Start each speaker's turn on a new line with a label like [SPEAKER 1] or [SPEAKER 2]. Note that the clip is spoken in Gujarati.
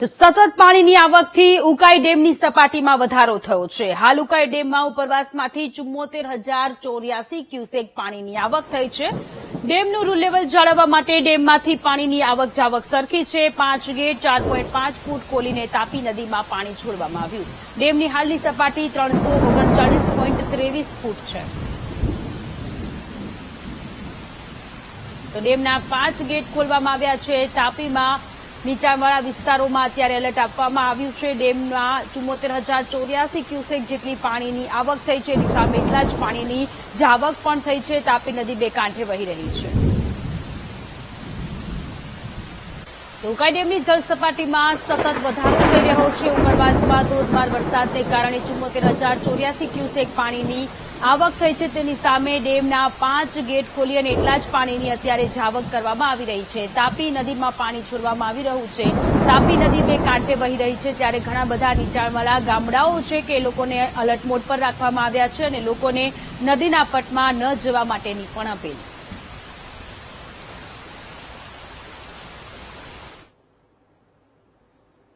[SPEAKER 1] તો સતત પાણીની આવકથી ઉકાઈ ડેમની સપાટીમાં વધારો થયો છે. હાલ ઉકાઈ ડેમમાં ઉપરવાસમાંથી ચુમ્મોતેર હજાર ચોર્યાસી ક્યુસેક પાણીની આવક થઈ છે. ડેમનું રૂ લેવલ જાળવવા માટે ડેમમાંથી પાણીની આવક જાવક સરખી છે. પાંચ ગેટ ચાર પોઈન્ટ પાંચ ફૂટ ખોલીને તાપી નદીમાં પાણી છોડવામાં આવ્યું. ડેમની હાલની સપાટી ત્રણસો ઓગણચાળીસ પોઈન્ટ ત્રેવીસ ફૂટ છે. તો ડેમના પાંચ ગેટ ખોલવામાં આવ્યા છે. તાપીમાં નીચાણવાળા વિસ્તારોમાં અત્યારે એલર્ટ આપવામાં આવ્યું છે. ડેમના ચુમ્મોતેર હજાર ચોર્યાસી ક્યુસેક જેટલી પાણીની આવક થઈ છે. એની સામે એટલા જ પાણીની જાવક પણ થઈ છે. તાપી નદી બે કાંઠે વહી રહી છે. ધોકા ડેમની જળસપાટીમાં સતત વધારો થઈ રહ્યો છે. ઉપરવાસમાં ધોધમાર વરસાદને કારણે ચુમ્મોતેર હજાર ચોર્યાસી ક્યુસેક પાણીની આવક થઈ છે તેની સામે ડેમના પાંચ ગેટ ખોલી અને એટલા જ પાણીની અત્યારે જાવક કરવામાં આવી રહી છે. તાપી નદીમાં પાણી છોડવામાં આવી રહ્યું છે. તાપી નદી બે કાંઠે વહી રહી છે ત્યારે ઘણા બધા નીચાણવાળા ગામડાઓ છે કે લોકોને અલર્ટ મોડ પર રાખવામાં આવ્યા છે અને લોકોને નદીના પટમાં ન જવા માટેની પણ અપીલ.